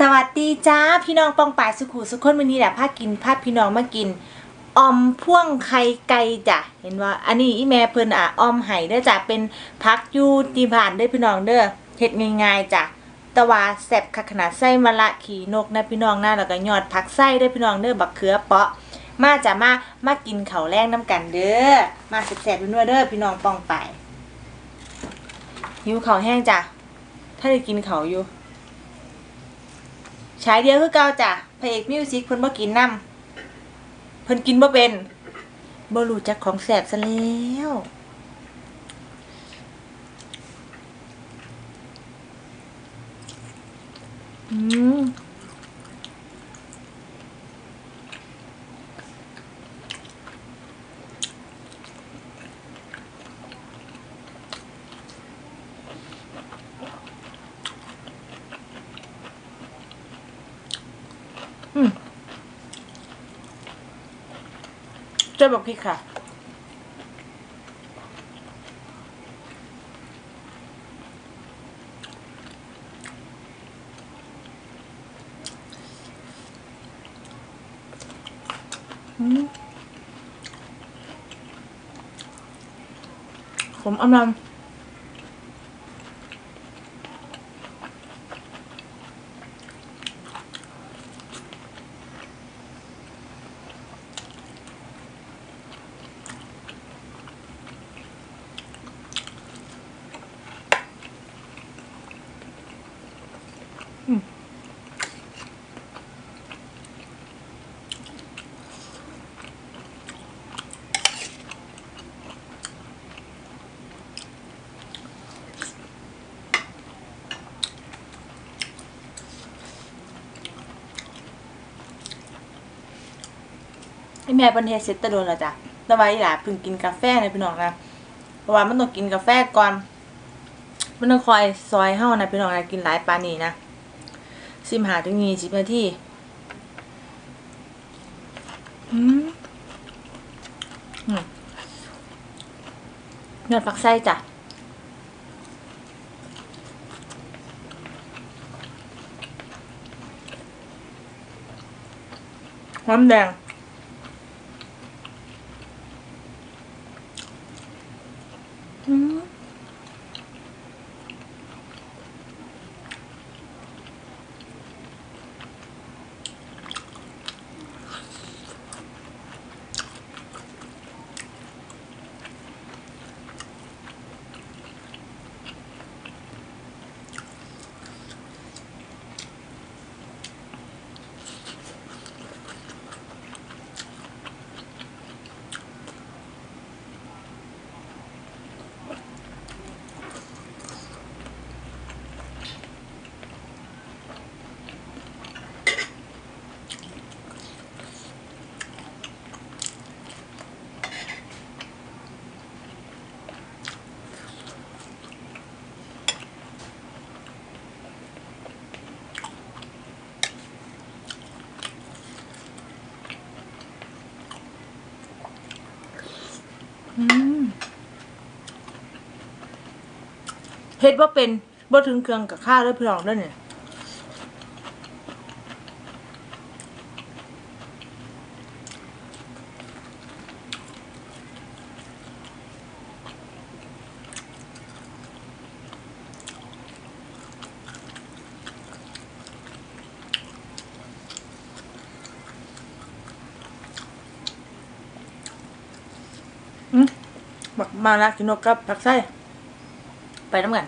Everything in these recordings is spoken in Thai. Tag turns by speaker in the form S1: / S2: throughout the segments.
S1: สวัสดีจ้าพี่น้องปองป่ายสุขุสุขคนวันนี้แหละพากินพาพี่น้องมากินออมพ่วงไข่ไก่จ้ะเห็นว่า อันนี้อีแม่เพิ่นอะออมไห้เด้อจ้ะเป็นพักยูที่ผ่านเด้อพี่น้องเด้อเฮ็ดง่ายๆจ้ะตะวาแซบขนาดไส้มะละขี่นกนะพี่น้องนะแล้วก็ยอดผักไส้เด้พี่น้องเด้อบักเขือเปาะ มาจ้ะมามากินเข้าแรงน้ำกันเด้อมาแซ่บๆด้วยเด้อพี่น้องปองปายหิวข้าแห้งจ้ะถ้าได้กินเข้าอยู่ ฉายเดียวคือเก่าจ้ะพระเอกมิวสิกเพิ่นบ่กินน้ำเพิ่นกินบ่เป็นบ่รู้จักของแสบซะแล้วอืม เจ้าบอกพี่ค่ะอืมผมอำลำ แม่เพิ่นเฮ็ดเสร็จตะโดนแล้วจ้ะแต่ว่าอีหลาเพิ่งกินกาแฟเลยพี่น้องนะเพราะว่ามันต้องกินกาแฟก่อนมันต้องคอยซอยเฮานะพี่น้องนะกินหลายปานนี้นะสิมหาถึง20นาทีอืมอืมยอดผักไส้จ้ะหอมแดง อืมอืม เฮ็ดว่าเป็นบ่ถึงเครื่องกับข้าวเลยพี่น้องเด้อเนี่ยอืมบักมาละกินนกกับผักไส้ ไปน้ำกัน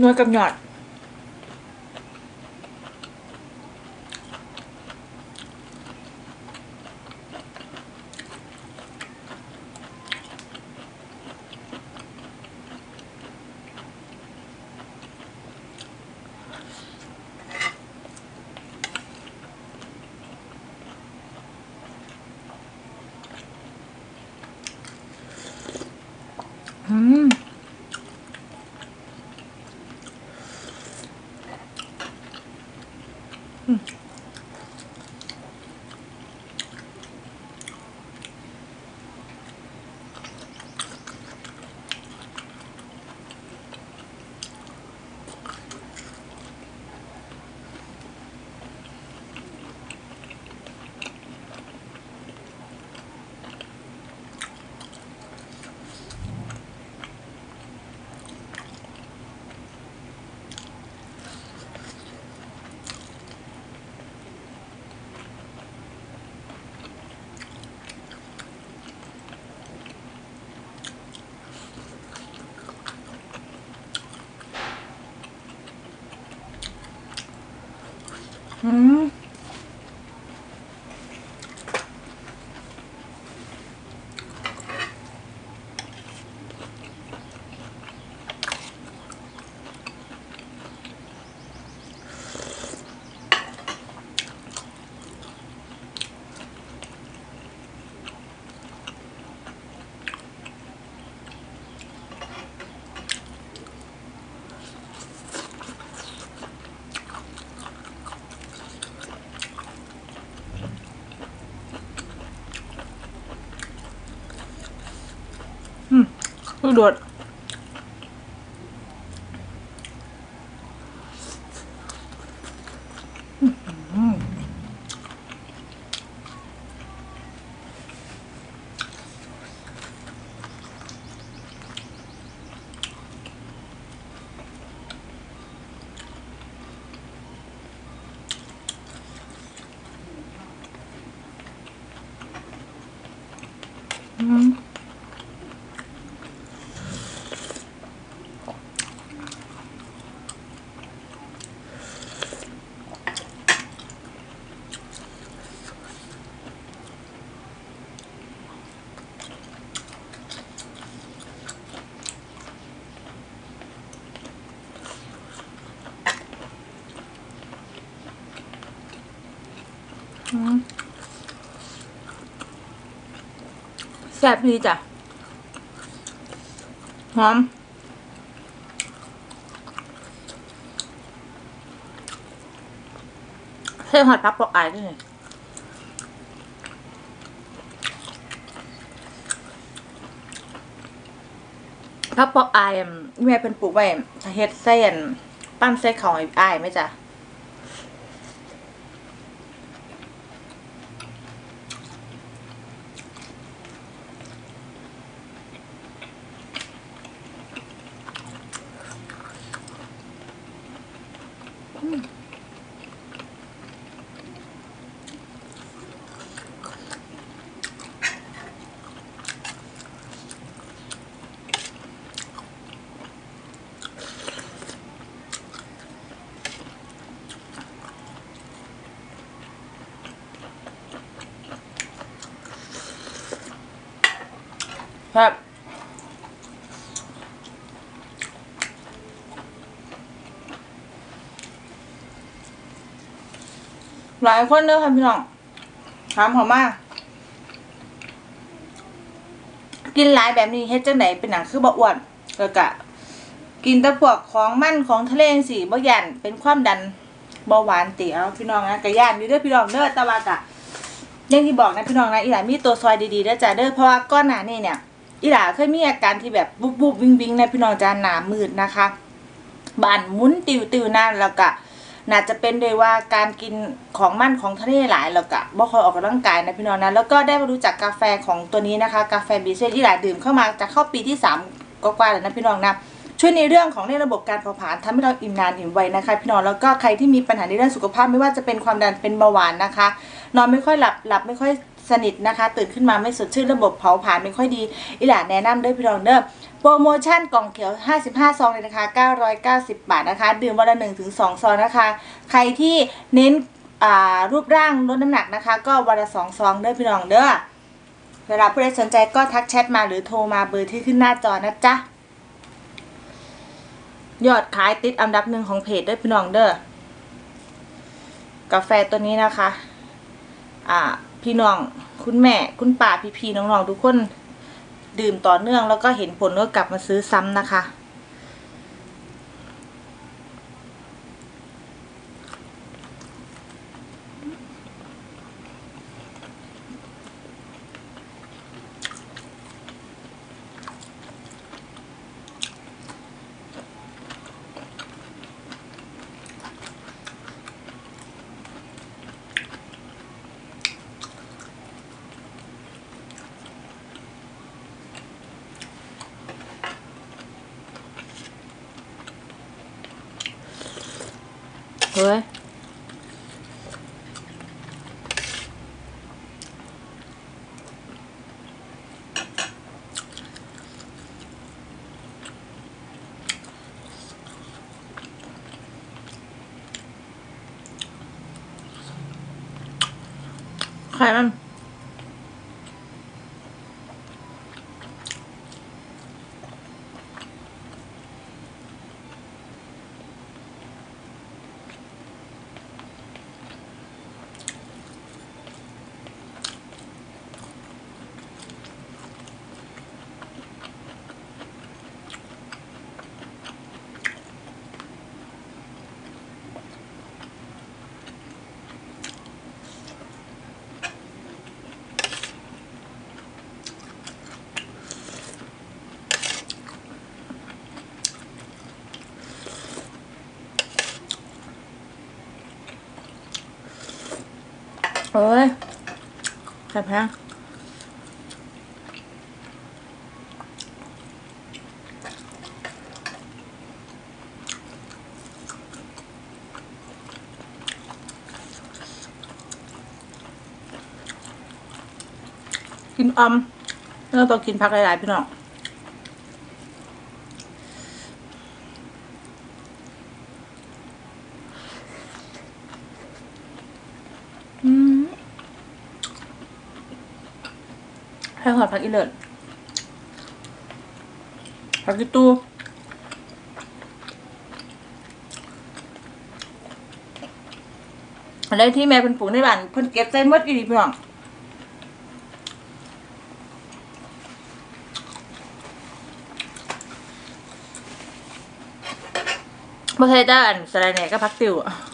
S1: นวดกับหยอด อื อื มลูก แซ่บดีจ้ะ หอม เส้นหอดพับปอกอายด้วยนี่พับปอกอายแม่เป็นปลูกไว้เฮ็ดเส้นปั้นเส้นของอายไหมจ๊ะ ครับหลายคนเด้อค่ะพี่น้องถามเขามาก กินหลายแบบนี้เฮ็ดจังไดเป็นหนังคือบ่อ้วนแล้วก็กินแต่พวกของมันของทะเลจังซี่บ่ย่านเป็นความดันเบาหวานติเอาพี่น้องนะก็ย่านอยู่เด้อพี่น้องเด้อแต่ว่าก็อย่างที่บอกนะพี่น้องนะอีหลามีตัวซอยดีๆเด้อจ้ะเด้อเพราะว่าก่อนหนานี้เนี่ย อีหลาเคยมีอาการที่แบบบุบบุบวิงวิงๆนพี่น้องจ้าหนามืดนะคะบานมุนติวติวนั่นแล้วก็น่าจะเป็นด้วยว่าการกินของมั่นของทะเลหลายแล้วก็บ่ค่อยออกกำลังกายนะพี่น้องนะแล้วก็ได้มารู้จักกาแฟของตัวนี้นะคะ กาแฟบีเซที่หลาดื่มเข้ามาจะเข้าปีที่สามก็กว่าแล้วนะพี่น้องนะช่วยในเรื่องของในระบบการเผาผลาญทำให้เราอิ่มนานอิ่มไวนะคะพี่น้องแล้วก็ใครที่มีปัญหาในเรื่องสุขภาพไม่ว่าจะเป็นความดันเป็นเบาหวานนะคะ นอนไม่ค่อยหลับหลับไม่ค่อย สนิทนะคะ ตื่นขึ้นมาไม่สดชื่นระบบเผาผลาญไม่ค่อยดีอีหลาแนะนำด้วยพี่น้องเด้อโปรโมชั่นกล่องเขียว 55 ซองเลยนะคะ990 บาทนะคะ ดื่มวันละ1ถึง2ซองนะคะ ใครที่เน้นรูปร่างลดน้ำหนักนะคะ ก็วันละ 2 ซองเด้อพี่น้องเด้อเวลาผู้ใดสนใจก็ทักแชทมาหรือโทรมาเบอร์ที่ขึ้นหน้าจอนะจ๊ะยอดขายติดอันดับหนึ่งของเพจด้วยพี่น้องเด้อกาแฟตัวนี้นะคะ อ่า พี่น้องคุณแม่คุณป่าพี่พี่ๆน้องๆทุกคนดื่มต่อเนื่องแล้วก็เห็นผลก็กลับมาซื้อซ้ำนะคะ Hi. Khai อข่มันโอ้ยแซ่บแพงกินอมแล้วต้องกินผักหลายๆพี่น้อง อืมให้หอด ผักอีเลิศผักอีตูอะไรที่แม่เป็นปลูกในบ้านเพิ่นเก็บใส่มดอีหลีพี่น้องบ่ใช่จ้าอันสไลด์แหน่ก็พักติวอะ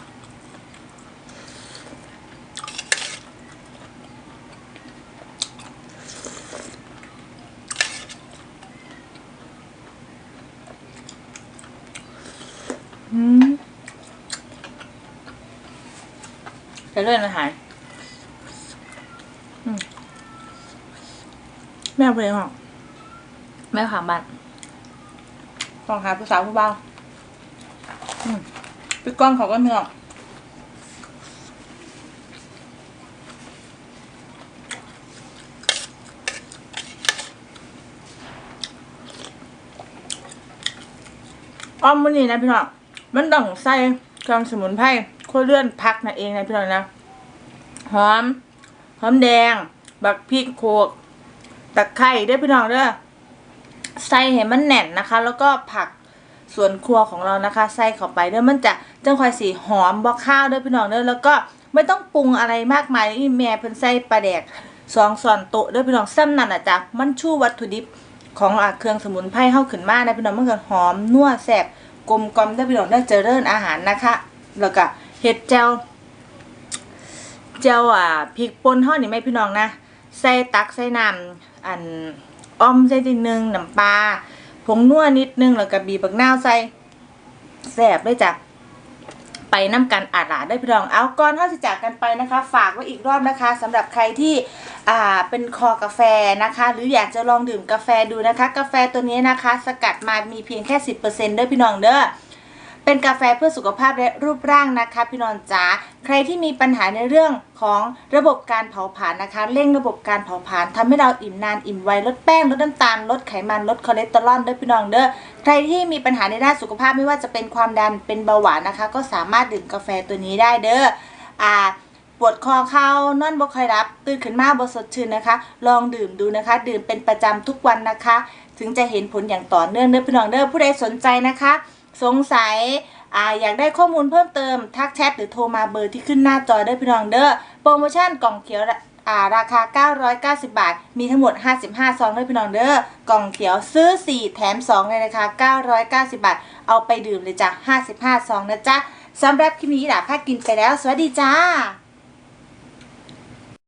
S1: จะเลื่อนอาหารอืมแม่เอาไปเลยหรอแม่ขางบ้านฟองหาผู้สาวผู้เบาอืมพี่ก้องเขาก็เนื้ออ้อมมันนี่นะพี่น้องมันต้องใส่เครื่องสมุนไพร โคเลื่อนพักนั่นเองนะพี่น้องนะหอมหอมแดง บักพริกโขกตะไคร้ด้พี่น้องเด้อใส่ให้มันแน่นนะคะ แล้วก็ผักส่วนครัวของเรานะคะ ใส่เข้าไปเด้อมันจะจังค่อยสีหอมบ่ข้าวเด้อพี่น้องเด้อแล้วก็ไม่ต้องปรุงอะไรมากมายนี่แม่เพิ่นใส่ปลาแดกสองส่อนโตะเด้อพี่น้องซ้ำนั่นอะจ้ะมันชูวัตถุดิบของอเครื่องสมุนไพรเฮาขึ้นมานะพี่น้องมันก็หอมนัวแซ่บกลมกลมเด้พี่น้องเด้อเจริญอาหารนะคะ แล้วก็ เห็ดแจ่วเจ้าอะพริกป่นห่อนี่ไหมพี่น้องนะใส่ตักใส่น้ำอันอ้อมใส่นิดนึงน้ำปลาผงนัวนิดนึงแล้วก็บีบักนาวใส่แซ่บด้วยจ้ะไปน้ำกันอาดหลาได้พี่น้องเอาก่อนถ้าจะจากกันไปนะคะ ฝากไว้อีกรอบนะคะสำหรับใครที่อ่าเป็นคอกาแฟนะคะ หรืออยากจะลองดื่มกาแฟดูนะคะ กาแฟตัวนี้นะคะ สกัดมามีเพียงแค่ 10%เด้อพี่น้องเด้อ เป็นกาแฟเพื่อสุขภาพและรูปร่างนะคะ พี่นอนจ๋าใครที่มีปัญหาในเรื่องของระบบการเผาผลาญนะคะ เร่งระบบการเผาผลาญทำให้เราอิ่มนานอิ่มไวลดแป้งลดน้ำตาลลดไขมันลดคอเลสเตอรอลด้วยพี่น้องเด้อใครที่มีปัญหาในด้านสุขภาพไม่ว่าจะเป็นความดันเป็นเบาหวานนะคะ ก็สามารถดื่มกาแฟตัวนี้ได้เด้ออ่าปวดคอเข้านอนบ่ค่อยรับ ตื่นขึ้นมาบ่สดชื่นนะคะ ลองดื่มดูนะคะ ดื่มเป็นประจำทุกวันนะคะ ถึงจะเห็นผลอย่างต่อเนื่องเด้อพี่น้องเด้อผู้ใดสนใจนะคะ สงสัยออยากได้ข้อมูลเพิ่มเติม ทักแชทหรือโทรมาเบอร์ที่ขึ้นหน้าจอเด้อพี่น้องเด้อโปรโมชั่นกล่องเขียวราคา 990 บาท มีทั้งหมด 55 ซองเด้อพี่น้องเด้อ กล่องเขียวซื้อ 4 แถม2ในราคา990 บาท เอาไปดื่มเลยจ้ะ 55 ซองนะจ๊ะ สำหรับคลิปนี้ล่ะพากินไปแล้ว สวัสดีจ้า